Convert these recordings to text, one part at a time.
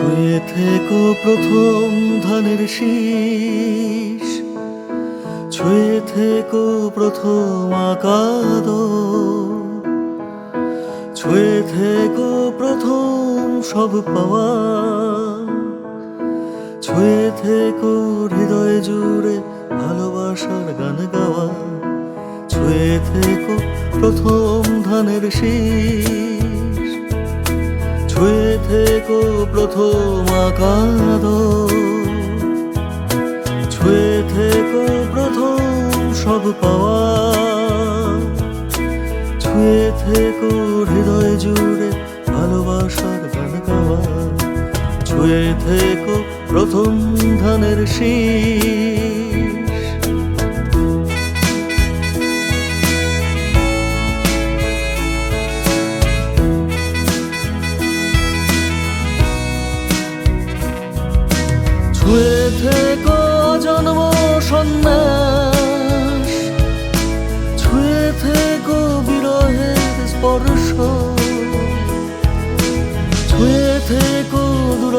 ছুঁয়ে থেকো প্রথম ধানের শীষ। ছুঁয়ে থেকো প্রথম আকাদ ছুঁয়ে থেকো প্রথম সব পাওয়া। ছুঁয়ে থেকো হৃদয় জুড়ে ভালোবাসার গান গাওয়া। ছুঁয়ে থেকো প্রথম ধানের শীষ। ছুঁয়ে থেকো প্রথম আকাদ। ছুঁয়ে থেকো প্রথম সব পাওয়া। ছুঁয়ে থেকো হৃদয় জুড়ে ভালোবাসার গান গাওয়া। ছুঁয়ে থেকো প্রথম ধানের শীষ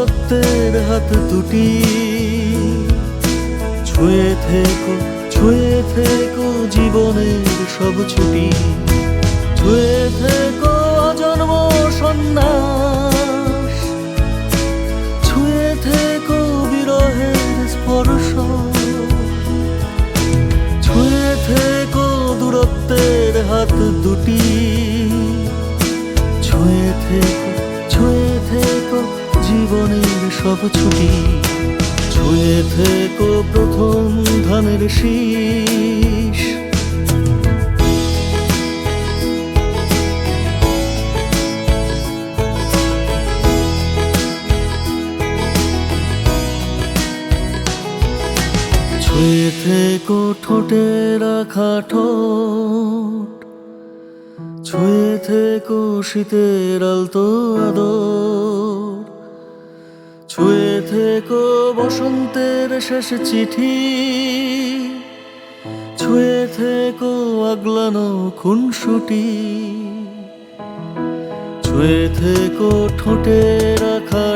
দূরত্বের হাত দুটি। ছুঁয়ে থেকো ছুঁয়ে থেকো জীবনের সব ছুটি। ছুঁয়ে থেকো জন্ম সন্ন্যাস। ছুঁয়ে থেকো বিরহের স্পর্শ। ছুঁয়ে থেকো দূরত্বের হাত দুটি। সব ছুটি, ছুঁয়ে থেকো প্রথম ধানের শীষ। ছুঁয়ে থেকো ঠোঁটে রাখা ঠোঁট, ছুঁয়ে থেকো শীতের আলতো ছুঁয়ে বসন্তের শেষ চিঠি। ছুঁয়ে থেকো আগলানো খুনসুটি। ছুঁয়ে থেকো ঠোঁটে রাখা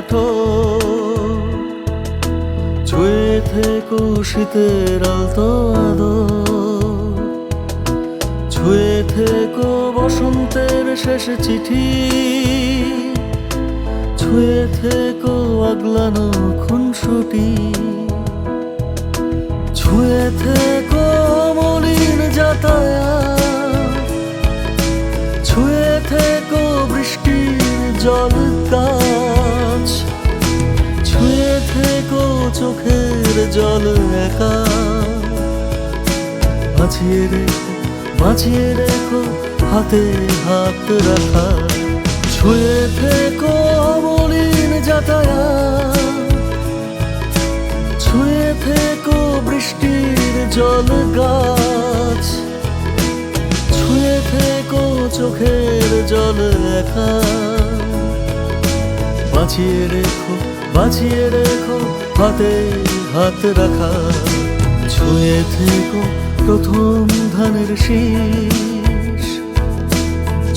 ছুঁয়ে থেকো শীতের আলতো আদর। ছুঁয়ে থেকো বসন্তের শেষ চিঠি। ছুঁয়ে থেকো আগলানো খুনসুটি। ছুঁয়ে থেকো মলিন যাতায়াত। ছুঁয়ে থেকো বৃষ্টির জল গাছ ছুঁয়ে থেকো চোখের জল একা। বাঁচিয়ে রেখো বাঁচিয়ে রেখো হাতে হাত রাখা। ছুঁয়ে জল গাছ। ছুঁয়ে থেকো চোখের জল একা বাঁচিয়ে রেখো বাঁচিয়ে রেখো, হাতে হাত রাখা। ছুঁয়ে থেকো, প্রথম ধানের শীষ।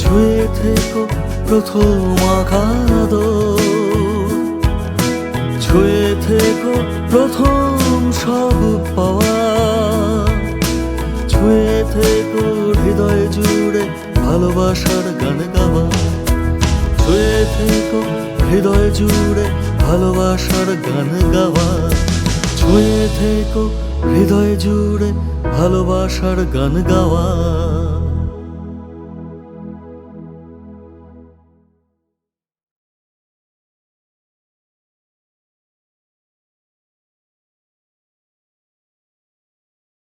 ছুঁয়ে থেকো, প্রথম আঘাত। ছুঁয়ে থেকো, প্রথম সব পাওয়া। থেকো হৃদয় জুড়ে ভালোবাসার গান গাওয়া। শুয়ে থেকো, হৃদয় জুড়ে ভালোবাসার গান গাওয়া। ছুঁয়ে থেকো, হৃদয় জুড়ে ভালোবাসার গান গাওয়া।